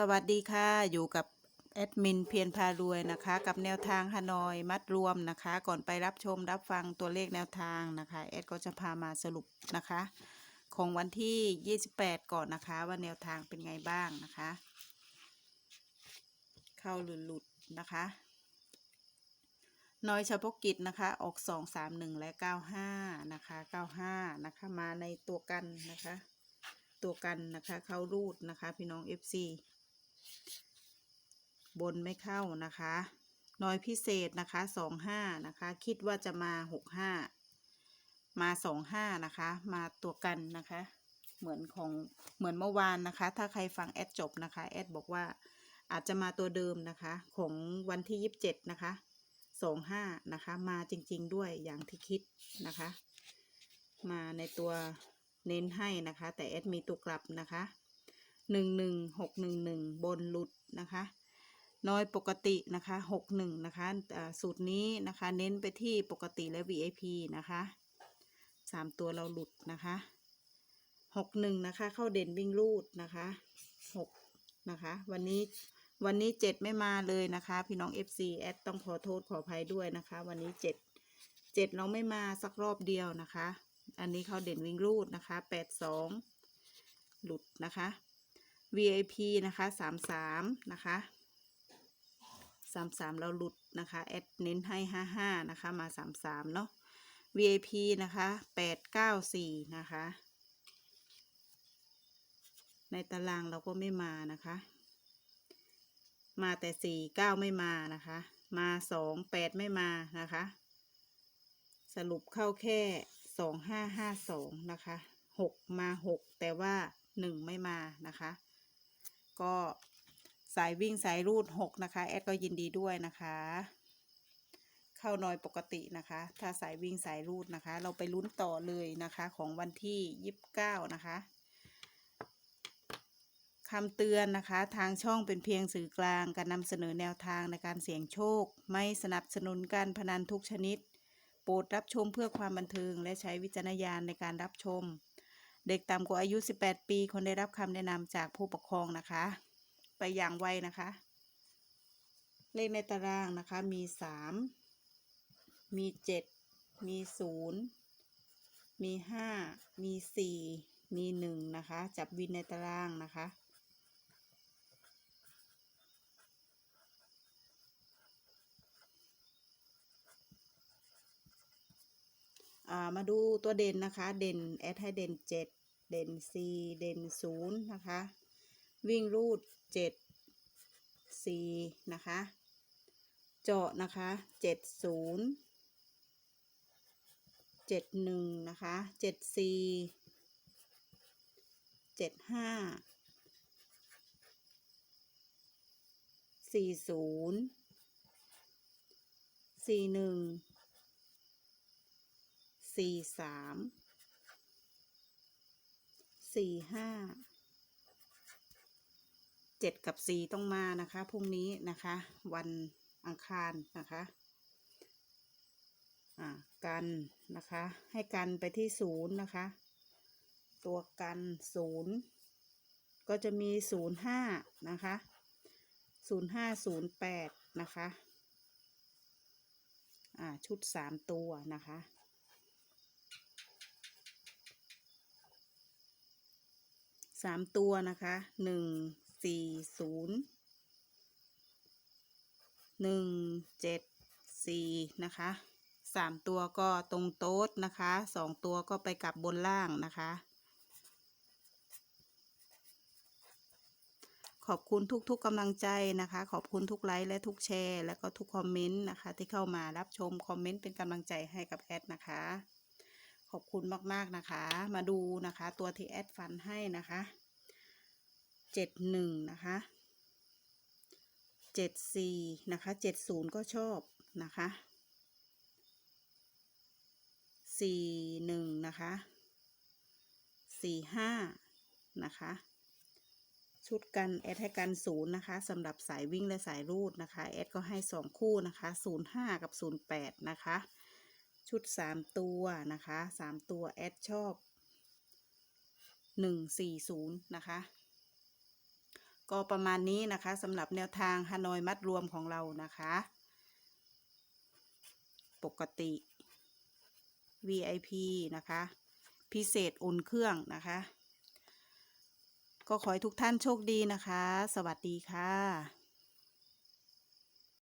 สวัสดีค่ะอยู่กับแอดมินเพียรพารวยนะคะ กับแนวทางฮานอยมัดรวมนะคะ ก่อนไปรับชมรับฟังตัวเลขแนวทางนะคะแอดก็จะพามาสรุปนะคะ ของวันที่ 28 ก่อนนะคะ ว่าแนวทางเป็นไงบ้างนะคะ เข้าหลุดหลุดนะคะ น้อยเฉพาะกิจนะคะ ออก 2 3 1 และ 95 นะคะ 95 นะคะ มาในตัวกันนะคะ ตัวกันนะคะ เข้ารูดนะคะ พี่น้อง FC บนไม่เข้านะคะน้อยพิเศษนะคะสองห้านะคะ คิดว่าจะมาหกห้ามาสองห้านะคะ มาตัวกันนะคะ เหมือนของเหมือนเมื่อวานนะคะ ถ้าใครฟังแอดจบนะคะแอดบอกว่าอาจจะมาตัวเดิมนะคะ ของวันที่ยี่สิบเจ็ดนะคะสองห้านะคะ มาจริง ๆ ด้วยอย่างที่คิดนะคะ มาในตัวเน้นให้นะคะ แต่แอดมีตัวกลับนะคะ หนึ่งหนึ่งหกหนึ่งหนึ่งบนหลุดนะคะน้อยปกตินะคะหกหนึ่งนะคะสูตรนี้นะคะเน้นไปที่ปกติและ VIP นะคะสามตัวเราหลุดนะคะหกหนึ่งนะคะเข้าเด่นวิ่งรูดนะคะหกนะคะวันนี้วันนี้เจ็ดไม่มาเลยนะคะ พี่น้อง FC แอดต้องขอโทษขออภัยด้วยนะคะ วันนี้เจ็ดเจ็ดเราไม่มาสักรอบเดียวนะคะ อันนี้เข้าเด่นวิ่งรูดนะคะแปดสองหลุดนะคะ VIP นะคะสามสามนะคะสามสามเราหลุดนะคะแอดเน้นให้ห้าห้านะคะมาสามสามเนาะ VIP นะคะแปดเก้าสี่นะคะ ในตารางเราก็ไม่มานะคะ มาแต่สี่เก้าไม่มานะคะ มาสองแปดไม่มานะคะ สรุปเข้าแค่สองห้าห้าสองนะคะหกมาหกแต่ว่าหนึ่งไม่มานะคะ ก็สายวิ่งสายรูดหกนะคะ แอดก็ยินดีด้วยนะคะ เข้าน้อยปกตินะคะ ถ้าสายวิ่งสายรูดนะคะ เราไปลุ้นต่อเลยนะคะของวันที่ยี่สิบเก้านะคะคำเตือนนะคะ ทางช่องเป็นเพียงสื่อกลางการนำเสนอแนวทางในการเสี่ยงโชค ไม่สนับสนุนการพนันทุกชนิด โปรดรับชมเพื่อความบันเทิงและใช้วิจารณญาณในการรับชม เด็กต่ำกว่าอายุ 18 ปี คนได้รับคำแนะนำจากผู้ปกครองนะคะ ไปอย่างไวนะคะ เลขในตารางนะคะมี 3 มี 7 มี 0 มี 5 มี 4 มี 1 นะคะ จับวินในตารางนะคะ มาดูตัวเด่นนะคะ เด่นแอดให้เด่นเจ็ดเด่นสี่เด่นศูนย์นะคะ วิ่งรูดเจ็ดซีนะคะ เจาะนะคะเจ็ดศูนย์เจ็ดหนึ่งนะคะเจ็ดสี่เจ็ดห้า สี่สามสี่ห้าเจ็ดกับสี่ต้องมานะคะพรุ่งนี้นะคะ วันอังคารนะคะอ่ากันนะคะ ให้กันไปที่ศูนย์นะคะ ตัวกันศูนย์ก็จะมีศูนย์ห้านะคะศูนย์ห้าศูนย์แปดนะคะ อ่า ชุดสามตัวนะคะ สามตัวนะคะหนึ่งสี่ศูนย์หนึ่งเจ็ดสี่นะคะสามตัวก็ตรงโต๊ดนะคะสองตัวก็ไปกลับบนล่างนะคะขอบคุณทุกๆกำลังใจนะคะ ขอบคุณทุกไลค์และทุกแชร์ แล้วก็ทุกคอมเมนต์นะคะ ที่เข้ามารับชมคอมเมนต์เป็นกำลังใจให้กับแอดนะคะ ขอบคุณมาก ๆ นะคะ มาดูนะคะ ตัวที่แอดฟันให้นะคะเจ็ดหนึ่งนะคะเจ็ดสี่นะคะเจ็ดศูนย์ก็ชอบนะคะสี่หนึ่งนะคะสี่ห้านะคะชุดกันแอดให้กันศูนย์นะคะสำหรับสายวิ่งและสายรูดนะคะแอดก็ให้สองคู่นะคะศูนย์ห้ากับศูนย์แปดนะคะ ชุดสามตัวนะคะสามตัวแอดชอบหนึ่งสี่ศูนย์นะคะก็ประมาณนี้นะคะสำหรับแนวทางฮานอยมัดรวมของเรานะคะ ปกติ VIP นะคะ พิเศษอุ่นเครื่องนะคะ ก็ขอให้ทุกท่านโชคดีนะคะ สวัสดีค่ะ